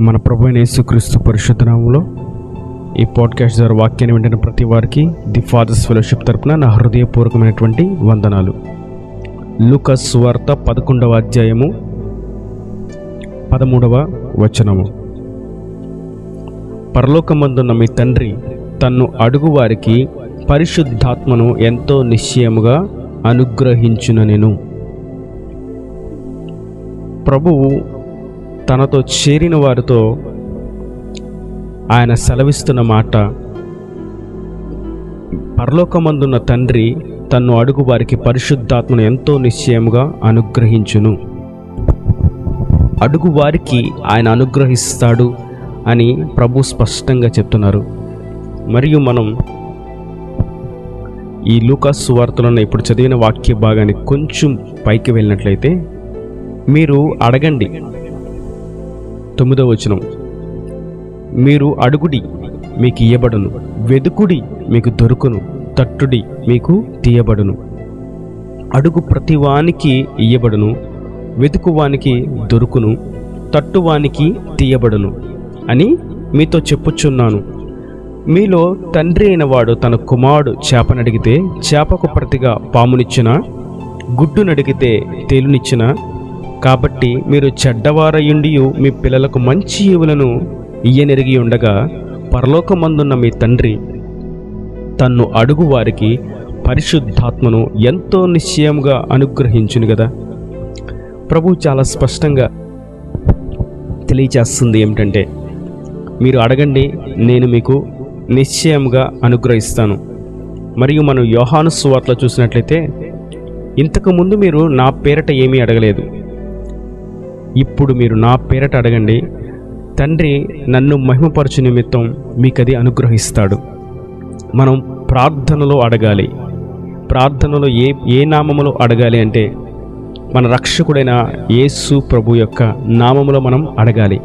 మన ప్రభు యేసుక్రీస్తు పరిశుద్ధనామంలో ఈ పాడ్కాస్ట్ ద్వారా వాక్యాన్ని వింటున్న ప్రతి వారికి ది ఫాదర్స్ ఫెలోషిప్ తరపున నా హృదయపూర్వకమైనటువంటి వందనాలు. లూకస్ వార్త పదకొండవ అధ్యాయము పదమూడవ వచనము. పరలోకమందున్న మీ తండ్రి తన్ను అడుగు వారికి పరిశుద్ధాత్మను ఎంతో నిశ్చయముగా అనుగ్రహించున నేను. ప్రభువు తనతో చేరిన వారితో ఆయన సెలవిస్తున్న మాట పరలోకమందున్న తండ్రి తన్ను అడుగు వారికి పరిశుద్ధాత్మను ఎంతో నిశ్చయముగా అనుగ్రహించును. అడుగు వారికి ఆయన అనుగ్రహిస్తాడు అని ప్రభు స్పష్టంగా చెప్తున్నారు. మరియు మనం ఈ లూకాస్ సువార్తలను ఇప్పుడు చదివిన వాక్య భాగాన్ని కొంచెం పైకి వెళ్ళినట్లయితే మీరు అడగండి. తొమ్మిదో వచనం. మీరు అడుగుడి మీకు ఇయ్యబడును. వెదుకుడి మీకు దొరుకును. తట్టుడి మీకు తీయబడును. అడుగు ప్రతివానికి ఇయ్యబడును. వెతుకువానికి దొరుకును. తట్టువానికి తీయబడును అని మీతో చెప్పుచున్నాను. మీలో తండ్రి అయిన వాడు తన కుమారుడు చేపనడిగితే చేపకు ప్రతిగా పామునిచ్చిన? గుడ్డు నడిగితే తేలునిచ్చిన? కాబట్టి మీరు చెడ్డవారయుండి మీ పిల్లలకు మంచి ఈవులను ఇయ్యనెరిగి ఉండగా పరలోకమందున్న మీ తండ్రి తన్ను అడుగు వారికి పరిశుద్ధాత్మను ఎంతో నిశ్చయంగా అనుగ్రహించును కదా ప్రభు చాలా స్పష్టంగా తెలియచేస్తుంది ఏమిటంటే మీరు అడగండి నేను మీకు నిశ్చయంగా అనుగ్రహిస్తాను. మరియు మనం యోహాను సువార్తలో చూసినట్లయితే ఇంతకుముందు మీరు నా పేరట ఏమీ అడగలేదు. ఇప్పుడు మీరు నా పేరట అడగండి. తండ్రి నన్ను మహిమపరచు నిమిత్తం మీకు అది అనుగ్రహిస్తాడు. మనం ప్రార్థనలో అడగాలి. ప్రార్థనలో ఏ ఏ నామములో అడగాలి అంటే మన రక్షకుడైన యేసు ప్రభు యొక్క నామములో మనం అడగాలి.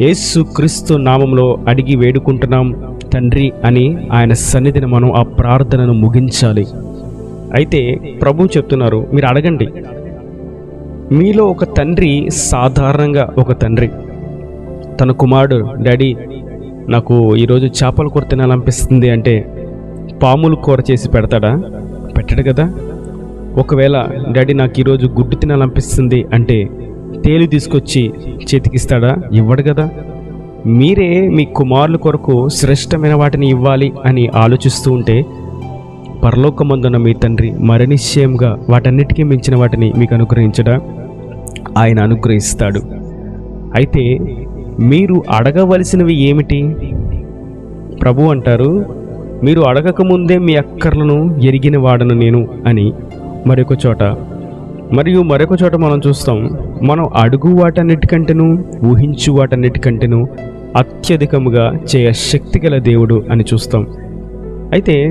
యేసు క్రీస్తు నామములో అడిగి వేడుకుంటున్నాం తండ్రి అని ఆయన సన్నిధిని మనం ఆ ప్రార్థనను ముగించాలి. అయితే ప్రభు చెప్తున్నారు మీరు అడగండి. మీలో ఒక తండ్రి సాధారణంగా ఒక తండ్రి. తన కుమారుడు డాడీ నాకు ఈరోజు చేపల కూర తినాలనిపిస్తుంది అంటే పాములు కూర చేసి పెడతాడా? పెట్టడు కదా. ఒకవేళ డాడీ నాకు ఈరోజు గుడ్డు తినాలనిపిస్తుంది అంటే తేలి తీసుకొచ్చి చేతికిస్తాడా? ఇవ్వడు కదా. మీరే మీ కుమారుల కొరకు శ్రేష్టమైన వాటిని ఇవ్వాలి అని ఆలోచిస్తూ ఉంటే పరలోకమందున్న మీ తండ్రి మరనిశ్చయంగా వాటన్నిటికీ మించిన వాటిని మీకు అనుగ్రహించడా? ఆయన అనుగ్రహిస్తాడు. అయితే మీరు అడగవలసినవి ఏమిటి? ప్రభు అంటారు మీరు అడగకముందే మీ అక్కర్లను ఎరిగిన వాడను నేను అని మరొక చోట. మరియు మరొక చోట మనం చూస్తాం మనం అడుగు వాటన్నిటికంటేను ఊహించు వాటన్నిటికంటేను అత్యధికముగా చేయ శక్తి గల దేవుడు అని చూస్తాం. అయితే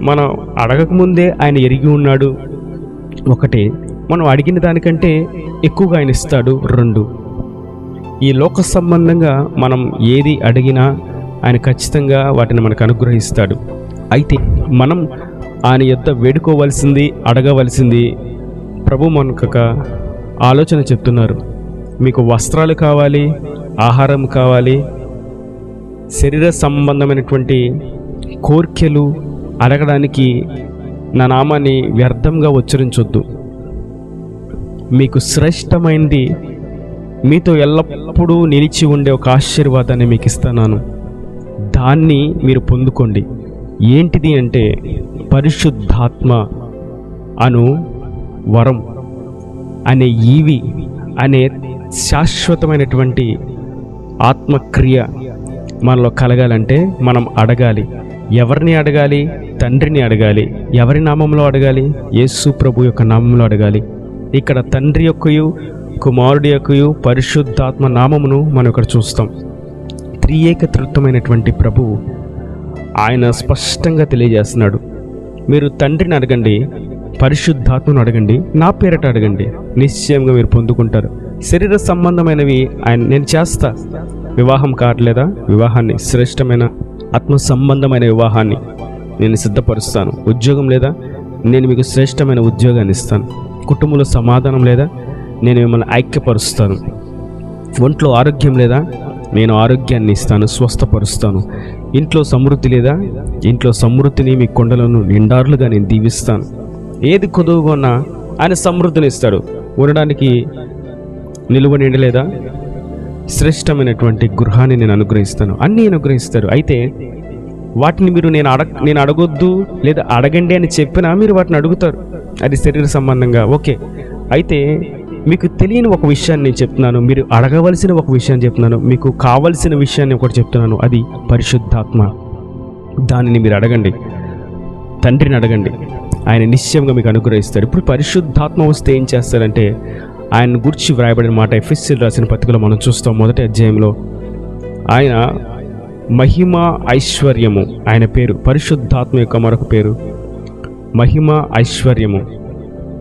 మనం అడగకముందే ఆయన ఎరిగి ఉన్నాడు. ఒకటి మనం అడిగిన దానికంటే ఎక్కువగా ఆయన ఇస్తాడు రెండు. ఈ లోక సంబంధంగా మనం ఏది అడిగినా ఆయన ఖచ్చితంగా వాటిని మనకు అనుగ్రహిస్తాడు. అయితే మనం ఆయన యొద్ద వేడుకోవలసింది అడగవలసింది ప్రభు మనకొక ఆలోచన చెప్తున్నారు. మీకు వస్త్రాలు కావాలి ఆహారం కావాలి శరీర సంబంధమైనటువంటి కోర్కెలు అడగడానికి నా నామాన్ని వ్యర్థంగా ఉచ్చరించొద్దు. మీకు శ్రేష్టమైనది మీతో ఎల్లప్పుడూ నిలిచి ఉండే ఒక ఆశీర్వాదాన్ని మీకు ఇస్తున్నాను. దాన్ని మీరు పొందుకోండి. ఏంటిది అంటే పరిశుద్ధాత్మ అను వరం అనే ఈవి అనే శాశ్వతమైనటువంటి ఆత్మక్రియ మనలో కలగాలంటే మనం అడగాలి. ఎవరిని అడగాలి? తండ్రిని అడగాలి. ఎవరి నామంలో అడగాలి? యేసు ప్రభు యొక్క నామంలో అడగాలి. ఇక్కడ తండ్రి యొక్కయు కుమారుడి యొక్కయు పరిశుద్ధాత్మ నామమును మనం ఇక్కడ చూస్తాం. త్రియేకతృత్వమైనటువంటి ప్రభువు ఆయన స్పష్టంగా తెలియజేస్తున్నాడు. మీరు తండ్రిని అడగండి పరిశుద్ధాత్మను అడగండి నా పేరట అడగండి నిశ్చయంగా మీరు పొందుకుంటారు. శరీర సంబంధమైనవి ఆయన నేను చేస్తా. వివాహం కావట్లేదా? వివాహాన్ని శ్రేష్టమైన ఆత్మ సంబంధమైన వివాహాన్ని నేను సిద్ధపరుస్తాను. ఉద్యోగం లేదా? నేను మీకు శ్రేష్టమైన ఉద్యోగాన్ని ఇస్తాను. కుటుంబంలో సమాధానం లేదా? నేను మిమ్మల్ని ఐక్యపరుస్తాను. ఒంట్లో ఆరోగ్యం లేదా? నేను ఆరోగ్యాన్ని ఇస్తాను స్వస్థపరుస్తాను. ఇంట్లో సమృద్ధి లేదా? ఇంట్లో సమృద్ధిని మీ కొండలను నిండారులుగా నేను దీవిస్తాను. ఏది కొదువుగా ఉన్నా ఆయన సమృద్ధిని ఇస్తాడు ఉండడానికి నిలువ నిండలేదా శ్రేష్టమైనటువంటి గృహాన్ని నేను అనుగ్రహిస్తాను. అన్నీ అనుగ్రహిస్తారు. అయితే వాటిని మీరు నేను అడగ నేను అడగొద్దు లేదా అడగండి అని చెప్పినా మీరు వాటిని అడుగుతారు. అది శరీర సంబంధంగా. ఓకే. అయితే మీకు తెలియని ఒక విషయాన్ని నేను చెప్తున్నాను. మీరు అడగవలసిన ఒక విషయాన్ని చెప్తున్నాను. మీకు కావలసిన విషయాన్ని ఒకటి చెప్తున్నాను. అది పరిశుద్ధాత్మ. దానిని మీరు అడగండి. తండ్రిని అడగండి. ఆయన నిశ్చయంగా మీకు అనుగ్రహిస్తారు. ఇప్పుడు పరిశుద్ధాత్మ వస్తే ఏం చేస్తారంటే ఆయన గురించి వ్రాయబడిన మాట ఎఫ్ఎస్సీలు రాసిన పత్రికలో మనం చూస్తాం మొదటి అధ్యాయంలో. ఆయన మహిమ ఐశ్వర్యము ఆయన పేరు పరిశుద్ధాత్మ యొక్క మరొక పేరు. మహిమ ఐశ్వర్యము.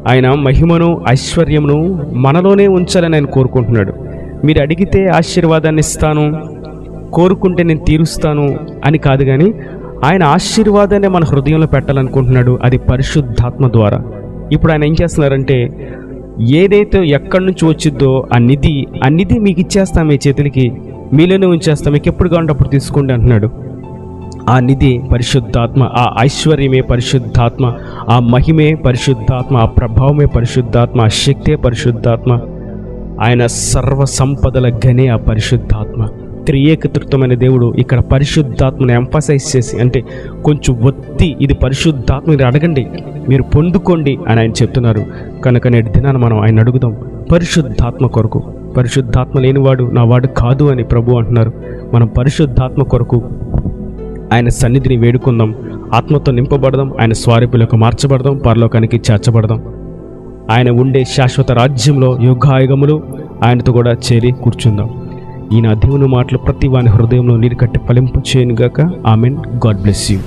ఆయన మహిమను ఐశ్వర్యమును మనలోనే ఉంచాలని ఆయన కోరుకుంటున్నాడు. మీరు అడిగితే ఆశీర్వాదాన్ని ఇస్తాను కోరుకుంటే నేను తీరుస్తాను అని కాదు కానీ ఆయన ఆశీర్వాదాన్ని మన హృదయంలో పెట్టాలనుకుంటున్నాడు అది పరిశుద్ధాత్మ ద్వారా. ఇప్పుడు ఆయన ఏం చేస్తున్నారంటే ఏదైతే ఎక్కడి నుంచి వచ్చిద్దో ఆ నిధి ఆ నిధి మీకు ఇచ్చేస్తాం మీ చేతులకి మీలోనే ఉంచేస్తాం మీకు ఎప్పుడు కావాలంటే అప్పుడు తీసుకోండి అంటున్నాడు. ఆ నిధి పరిశుద్ధాత్మ ఆ ఐశ్వర్యమే పరిశుద్ధాత్మ ఆ మహిమే పరిశుద్ధాత్మ ఆ ప్రభావమే పరిశుద్ధాత్మ ఆ శక్తే పరిశుద్ధాత్మ. ఆయన సర్వ సంపదల గనే ఆ పరిశుద్ధాత్మ. త్రియేకతృత్వమైన దేవుడు ఇక్కడ పరిశుద్ధాత్మను ఎంఫసైజ్ చేసి అంటే కొంచెం ఒత్తి ఇది పరిశుద్ధాత్మ మీరు అడగండి మీరు పొందుకోండి అని ఆయన చెప్తున్నారు. కనుక నేటి దినాన మనం ఆయన అడుగుదాం పరిశుద్ధాత్మ కొరకు. పరిశుద్ధాత్మ లేనివాడు నా వాడు కాదు అని ప్రభు అంటున్నారు. మనం పరిశుద్ధాత్మ కొరకు ఆయన సన్నిధిని వేడుకుందాం. ఆత్మతో నింపబడదాం. ఆయన స్వారూపులకు మార్చబడదాం. పరలోకానికి చేర్చబడదాం. ఆయన ఉండే శాశ్వత రాజ్యంలో యుగాయుగములు ఆయనతో కూడా చేరి కూర్చుందాం. ఈయన దేవుని మాటలు ప్రతి వాని హృదయంలో నీరు కట్టి ఫలింపు చేయనుగాక ఆమెన్. God bless you.